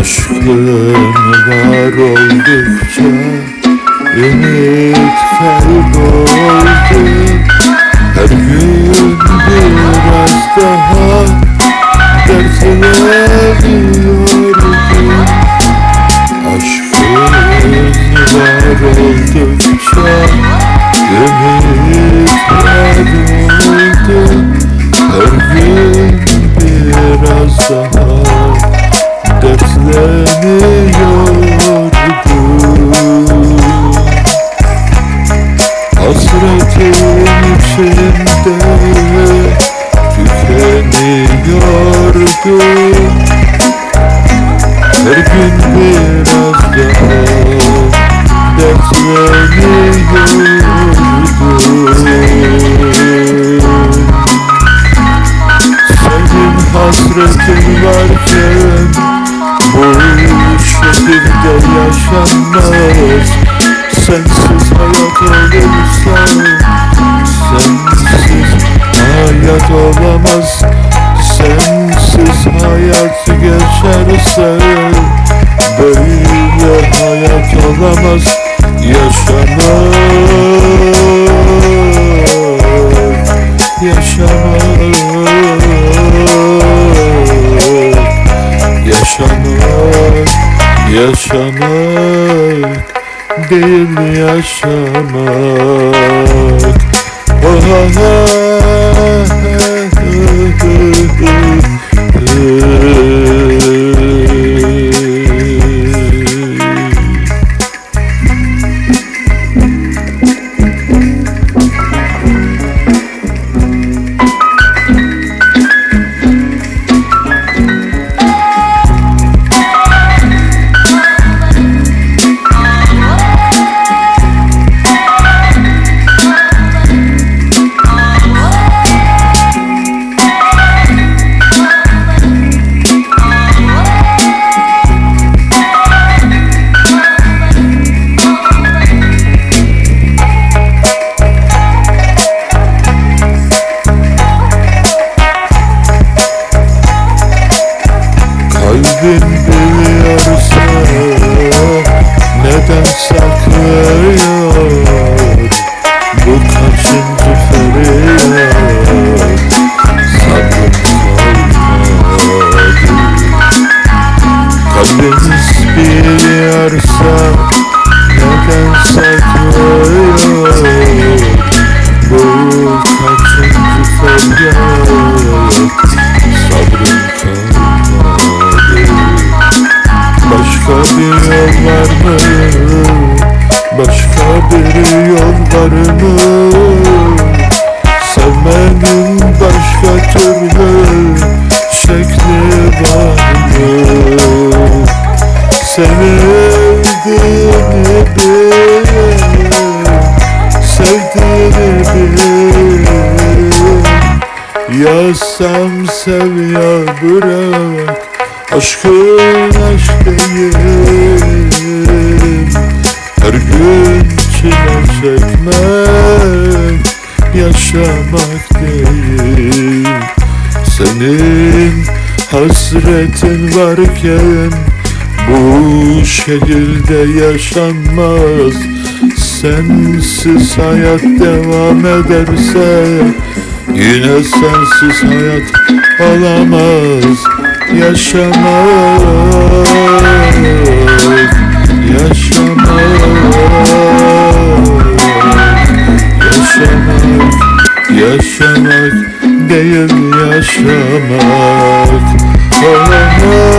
Aşkın var oldukça Ümit kayboldu Her tükeniyordum Her gün biraz daha dertleniyordum Senin hasretin varken bu şehirde yaşanmaz. Sensiz hayat olursa Sensiz hayat olamaz Sensiz hayat geçerse Böyle hayat olamaz Yaşamak Yaşamak Yaşamak, yaşamak değil yaşamak. Neden saklıyor yol var mı? Sevmenin başka türlü şekli var mı? Sevdiğini bil Sevdiğini bil Yazsam sev ya bırak Aşkın aşk değil Her gün çekmek Yaşamak değil. Senin hasretin varken Bu şehirde yaşanmaz. Sensiz hayat devam ederse Yine sensiz hayat olamaz Yaşamak Yaşamak değil yaşamak oh.